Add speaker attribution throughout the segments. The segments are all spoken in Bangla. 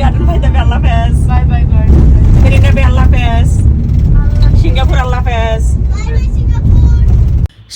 Speaker 1: গার্ডেন ভাই দেবে আল্লাহ হাফেজ
Speaker 2: বাই বাই গার্ডেন
Speaker 1: ফেরি নেবে আল্লাহ। হাফেজ সিঙ্গাপুর আল্লাহ হাফেজ।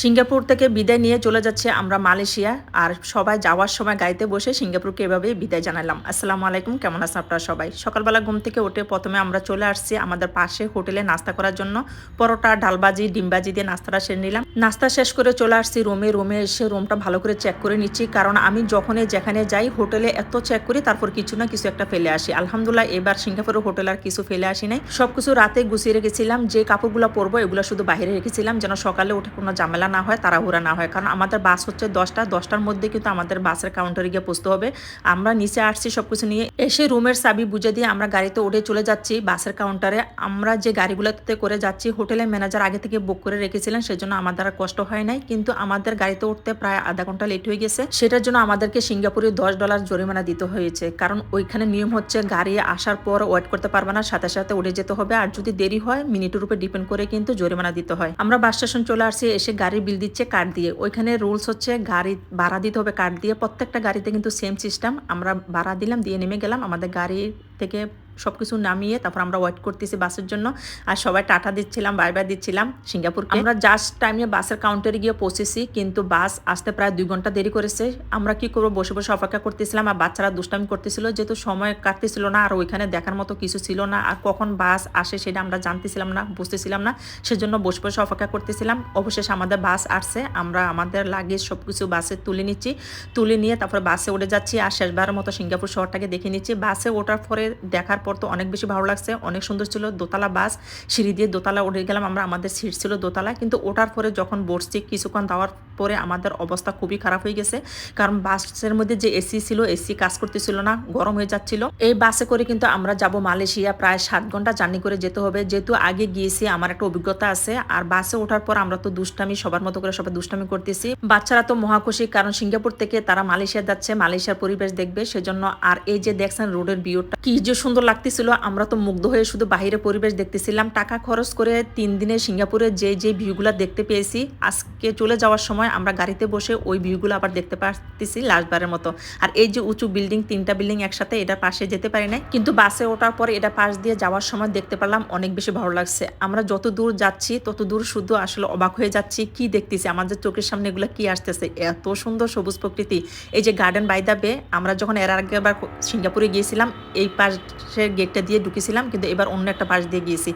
Speaker 1: সিঙ্গাপুর থেকে বিদায় নিয়ে চলে যাচ্ছে আমরা মালয়েশিয়া। আর সবাই যাওয়ার সময় গাড়িতে বসে সিঙ্গাপুরকে এভাবে বিদায় জানালাম। আসসালামু আলাইকুম, কেমন আছেন আপনারা সবাই? সকালবেলা ঘুম থেকে উঠে প্রথমে আমরা চলে আসছি আমাদের পাশে হোটেলে নাস্তা করার জন্য। পরোটা, ডালবাজি, ডিমবাজি দিয়ে নাস্তাটা সেরে নিলাম। নাস্তা শেষ করে চলে আসছি রুমে। রুমে এসে রুমটা ভালো করে চেক করে নিচ্ছি। কারণ আমি যখনই যেখানে যাই হোটেলে এত চেক করি, তারপর কিছু না কিছু একটা ফেলে আসি। আলহামদুলিল্লাহ, এবার সিঙ্গাপুরের হোটেল আর কিছু ফেলে আসি নাই। সবকিছু রাতে গুছিয়ে রেখেছিলাম। যে কাপড়গুলো পরবো, এগুলো শুধু বাইরে রেখেছিলাম। যেন সকালে উঠে কোনো ঝামেলা না হয়, তাড়াহুড়া না হয়। কারণ আমাদের বাস হচ্ছে দশটা, দশটার মধ্যে কিন্তু আমাদের বাসের কাউন্টারে গিয়ে পৌঁছতে হবে। আমরা নিচে আসছি, সবকিছু নিয়ে এসে রুমের চাবি বুঝে দিয়ে আমরা গাড়িতে উঠে চলে যাচ্ছি বাসের কাউন্টারে আমরা যে গাড়িগুলোতে করে যাচ্ছি, হোটেলের ম্যানেজার আগে থেকে বুক করে রেখেছিলেন, সেজন্য আমাদের আর কষ্ট হয় নাই। কিন্তু আমাদের গাড়িতে উঠতে প্রায় আধা ঘণ্টা লেট হয়ে গেছে। সেটার জন্য আমাদেরকে সিঙ্গাপুরে দশ ডলার জরিমানা দিতে হয়েছে। কারণ ওইখানে নিয়ম হচ্ছে, গাড়ি আসার পর ওয়েট করতে পারবে না, সাথে সাথে উঠে যেতে হবে। আর যদি দেরি হয় মিনিটের উপর ডিপেন্ড করে কিন্তু জরিমানা দিতে হয়। আমরা বাস স্টেশন চলে আসছি, এসে গাড়ির বিল দিচ্ছে কার্ড দিয়ে। ওইখানে রুলস হচ্ছে গাড়ি ভাড়া দিতে হবে কার্ড দিয়ে। প্রত্যেকটা গাড়িতে কিন্তু সেম সিস্টেম আমরা ভাড়া দিলাম, দিয়ে নেমে গেলাম। আমাদের গাড়ি থেকে সব কিছু নামিয়ে তারপর আমরা ওয়েট করতেছি বাসের জন্য। আর সবাই টাটা দিচ্ছিলাম বাই বাই দিচ্ছিলাম সিঙ্গাপুর আমরা জাস্ট টাইমে বাসের কাউন্টারে গিয়ে পৌঁছেছি, কিন্তু বাস আসতে প্রায় দুই ঘণ্টা দেরি করেছে। আমরা কি করব? বসে বসে অপেক্ষা করতেছিলাম, আর বাচ্চারা দুষ্টামি করতেছিল, যেহেতু সময় কাটতেছিল না, আর ওইখানে দেখার মতো কিছু ছিল না। আর কখন বাস আসে সেটা আমরা জানতেছিলাম না, বুঝতেছিলাম না। সেজন্য বসে বসে অপেক্ষা করতেছিলাম। অবশেষে আমাদের বাস আসছে, আমরা আমাদের লাগেজ সব কিছু বাসে তুলে নিচ্ছি। তুলে নিয়ে তারপরে বাসে উঠে যাচ্ছি, আর শেষবারের মতো সিঙ্গাপুর শহরটাকে দেখে নিচ্ছি। বাসে ওঠার পরে দেখার পর তো অনেক বেশি ভালো লাগছে, অনেক সুন্দর ছিল দোতলা বাস, সিঁড়ি দিয়ে দোতলা উঠে গেলাম আমরা, আমাদের সিট ছিল দোতলা কিন্তু ওঠার পরে যখন বসছি, কিছুক্ষণ দেওয়ার পরে আমাদের অবস্থা খুবই খারাপ হয়ে গেছে। কারণ বাসের মধ্যে যে এসি ছিল, এসি কাজ করতেছিল না, গরম হয়ে যাচ্ছিল। এই বাসে করে কিন্তু আমরা যাব মালয়েশিয়া প্রায় সাত ঘণ্টা জার্নি করে যেতে হবে। যেহেতু আগে গিয়েছি, আমার একটা অভিজ্ঞতা আছে। আর বাসে ওঠার পর আমরা তো দুষ্টামি, সবার মতো করে সবাই দুষ্টামি করতেছি। বাচ্চারা তো মহাখুশি, কারণ সিঙ্গাপুর থেকে তারা মালয়েশিয়া যাচ্ছে, মালয়েশিয়ার পরিবেশ দেখবে। সেজন্য আর এই যে দেখছেন রোডের ভিউটা, কি যে সুন্দর লাগতেছিল। আমরা তো মুগ্ধ হয়ে শুধু বাইরে পরিবেশ দেখতেছিলাম। টাকা খরচ করে তিন দিনে সিঙ্গাপুরে যে যে ভিউগুলো দেখতে পেয়েছি, আজকে চলে যাওয়ার সময় আমরা গাড়িতে বসে ওই ভিউগুলো আবার দেখতে পারতেছি লাস্টবারের মতো। আর এই যে উঁচু বিল্ডিং তিনটা বিল্ডিং একসাথে এটার পাশে যেতে পারি না কিন্তু বাসে ওঠার পরে এটা পাশ দিয়ে যাওয়ার সময় দেখতে পারলাম অনেক বেশি ভালো লাগছে। আমরা যত দূর যাচ্ছি, তত দূর শুধু আসলে অবাক হয়ে যাচ্ছি, কি দেখতেছি? আমাদের চোখের সামনে এগুলো কি আসতেছে? এত সুন্দর সবুজ প্রকৃতি। এই যে গার্ডেন বাই দা বে আমরা যখন এর আগে আবার সিঙ্গাপুরে গিয়েছিলাম, এই পাশের গেটটা দিয়ে ঢুকেছিলাম, কিন্তু এবার অন্য একটা পাশ দিয়ে গিয়েছি।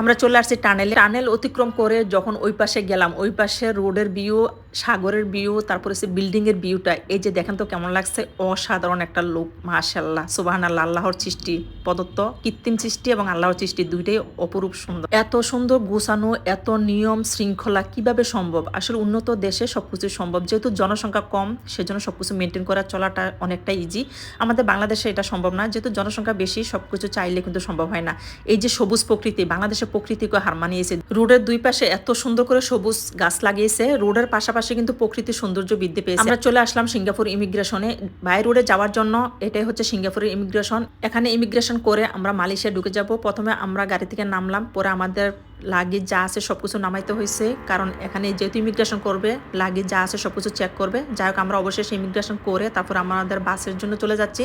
Speaker 1: আমরা চলে আসছি টানেলে টানেল অতিক্রম করে যখন ওই পাশে গেলাম, ওই পাশে রোডের ভিউ সাগরের ভিউ তারপরে সে বিল্ডিং এর ভিউটা এই যে দেখেন তো কেমন লাগছে? অসাধারণ একটা লোক মাশাল্লাহ সুবাহান আল্লাহ আল্লাহর সৃষ্টি, প্রদত্ত কৃত্রিম সৃষ্টি এবং আল্লাহর সৃষ্টি দুইটাই অপরূপ সুন্দর। এত সুন্দর গুছানো, এত নিয়ম শৃঙ্খলা, কীভাবে সম্ভব? আসলে উন্নত দেশে সবকিছু সম্ভব, যেহেতু জনসংখ্যা কম, সেজন্য সবকিছু মেনটেন করা চলাটা অনেকটা ইজি আমাদের বাংলাদেশে এটা সম্ভব না, যেহেতু জনসংখ্যা বেশি, সবকিছু চাইলে কিন্তু সম্ভব হয় না। এই যে সবুজ প্রকৃতি, বাংলাদেশের প্রকৃতিকে হার মানিয়েছে। রোডের দুই পাশে এত সুন্দর করে সবুজ গাছ লাগিয়েছে, রোডের পাশাপাশি কিন্তু প্রকৃতির সৌন্দর্য বৃদ্ধি পেয়েছে। আমরা চলে আসলাম সিঙ্গাপুর ইমিগ্রেশনে। বাই রোডে যাওয়ার জন্য এটাই হচ্ছে সিঙ্গাপুরের ইমিগ্রেশন। এখানে ইমিগ্রেশন করে আমরা মালয়েশিয়া ঢুকে যাব। প্রথমে আমরা গাড়ি থেকে নামলাম। পরে আমাদের লাগেজ যা আছে সব কিছু নামাইতে হয়েছে কারণ এখানে যেহেতু ইমিগ্রেশন করবে, লাগেজ যা আছে সব কিছু চেক করবে। যাই হোক, আমরা অবশেষে ইমিগ্রেশন করে তারপর আমাদের বাসের জন্য চলে যাচ্ছি।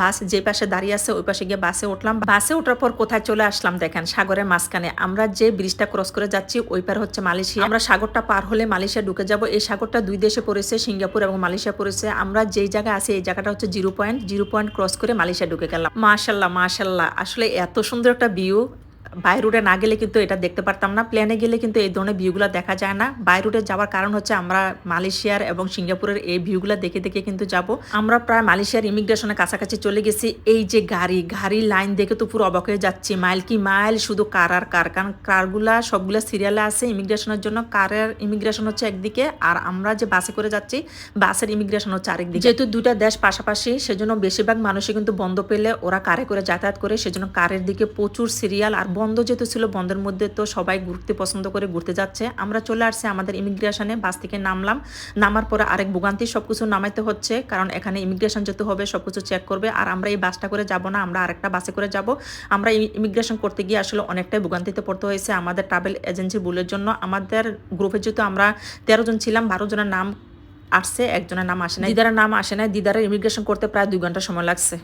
Speaker 1: বাস যে পাশে দাঁড়িয়ে আছে, ওই পাশে গিয়ে বাসে উঠলাম। বাসে ওঠার পর কোথায় চলে আসলাম দেখেন, সাগরের মাঝখানে। আমরা যে ব্রিজটা ক্রস করে যাচ্ছি, ওই পার হচ্ছে মালয়েশিয়া। আমরা সাগরটা পার হলে মালয়েশিয়া ঢুকে যাব। এই সাগরটা দুই দেশে পড়েছে, সিঙ্গাপুর এবং মালয়েশিয়া পড়েছে। আমরা যেই জায়গায় আছি, এই জায়গাটা হচ্ছে zero point zero point cross করে মালয়েশিয়া ঢুকে গেলাম। মাশাল্লাহ মাশাল্লাহ। আসলে এত সুন্দর একটা ভিউ বাই রুটে না গেলে কিন্তু এটা দেখতে পারতাম না। প্লেনে গেলে কিন্তু এই ধরনের ভিউগুলো দেখা যায় না। বাই রুটে যাওয়ার কারণ হচ্ছে আমরা মালয়েশিয়ার এবং সিঙ্গাপুরের এই ভিউগুলো দেখে দেখে কিন্তু যাব। আমরা প্রায় মালয়েশিয়ার ইমিগ্রেশনের কাছাকাছি চলে গেছি। এই যে গাড়ি গাড়ি লাইন দেখে তো পুরো অবাক হয়ে যাচ্ছি। মাইল কি মাইল শুধু কার আর কার? কারণ কারগুলা, সবগুলো সিরিয়ালে আছে ইমিগ্রেশনের জন্য। কারের ইমিগ্রেশন হচ্ছে একদিকে। আর আমরা যে বাসে করে যাচ্ছি বাসের ইমিগ্রেশন হচ্ছে আরেকদিকে যেহেতু দুটা দেশ পাশাপাশি, সেজন্য বেশিরভাগ মানুষই কিন্তু বন্ধ পেলে ওরা কারে করে যাতায়াত করে। সেজন্য কারের দিকে প্রচুর সিরিয়াল আর বন্ধ যেহেতু ছিল বন্ধের মধ্যে তো সবাই ঘুরতে পছন্দ করে ঘুরতে যাচ্ছে। আমরা চলে আসছি আমাদের ইমিগ্রেশনে বাস থেকে নামলাম। নামার পরে আরেক ভোগান্তি, সবকিছু নামাইতে হচ্ছে, কারণ এখানে ইমিগ্রেশন যেতে হবে, সবকিছু চেক করবে। আর আমরা এই বাসটা করে যাব না, আমরা আরেকটা বাসে করে যাব। আমরা ইমিগ্রেশন করতে গিয়ে আসলে অনেকটাই ভোগান্তিতে পড়তে হয়েছে আমাদের ট্রাভেল এজেন্সি ভুলের জন্য। আমাদের গ্রুপে যেহেতু আমরা তেরো জন ছিলাম, বারো জনের নাম আসছে, একজনের নাম আসে না দিদারের নাম আসে না দিদারের ইমিগ্রেশন করতে প্রায় দুই ঘণ্টা সময় লাগছে।